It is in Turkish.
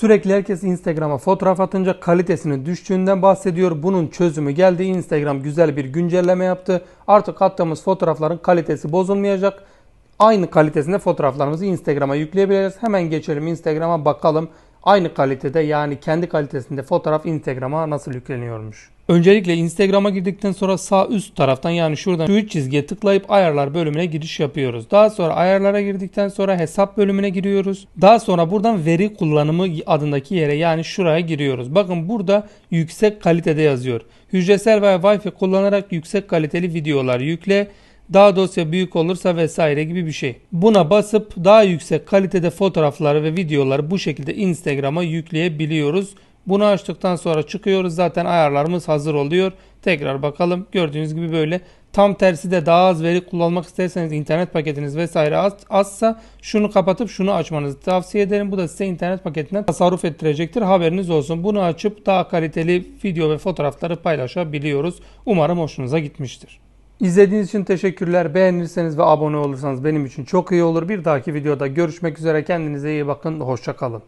Sürekli herkes Instagram'a fotoğraf atınca kalitesinin düştüğünden bahsediyor. Bunun çözümü geldi. Instagram güzel bir güncelleme yaptı. Artık attığımız fotoğrafların kalitesi bozulmayacak. Aynı kalitesinde fotoğraflarımızı Instagram'a yükleyebiliriz. Hemen geçelim Instagram'a bakalım. Aynı kalitede yani kendi kalitesinde fotoğraf Instagram'a nasıl yükleniyormuş. Öncelikle Instagram'a girdikten sonra sağ üst taraftan yani şuradan şu üç çizgiye tıklayıp ayarlar bölümüne giriş yapıyoruz. Daha sonra ayarlara girdikten sonra hesap bölümüne giriyoruz. Daha sonra buradan veri kullanımı adındaki yere yani şuraya giriyoruz. Bakın burada yüksek kalitede yazıyor. Hücresel veya Wi-Fi kullanarak yüksek kaliteli videolar yükle. Daha dosya büyük olursa vesaire gibi bir şey. Buna basıp daha yüksek kalitede fotoğrafları ve videoları bu şekilde Instagram'a yükleyebiliyoruz. Bunu açtıktan sonra çıkıyoruz. Zaten ayarlarımız hazır oluyor. Tekrar bakalım. Gördüğünüz gibi böyle. Tam tersi de daha az veri kullanmak isterseniz internet paketiniz vesaire az, azsa şunu kapatıp şunu açmanızı tavsiye ederim. Bu da size internet paketinden tasarruf ettirecektir. Haberiniz olsun. Bunu açıp daha kaliteli video ve fotoğrafları paylaşabiliyoruz. Umarım hoşunuza gitmiştir. İzlediğiniz için teşekkürler. Beğenirseniz ve abone olursanız benim için çok iyi olur. Bir dahaki videoda görüşmek üzere. Kendinize iyi bakın. Hoşça kalın.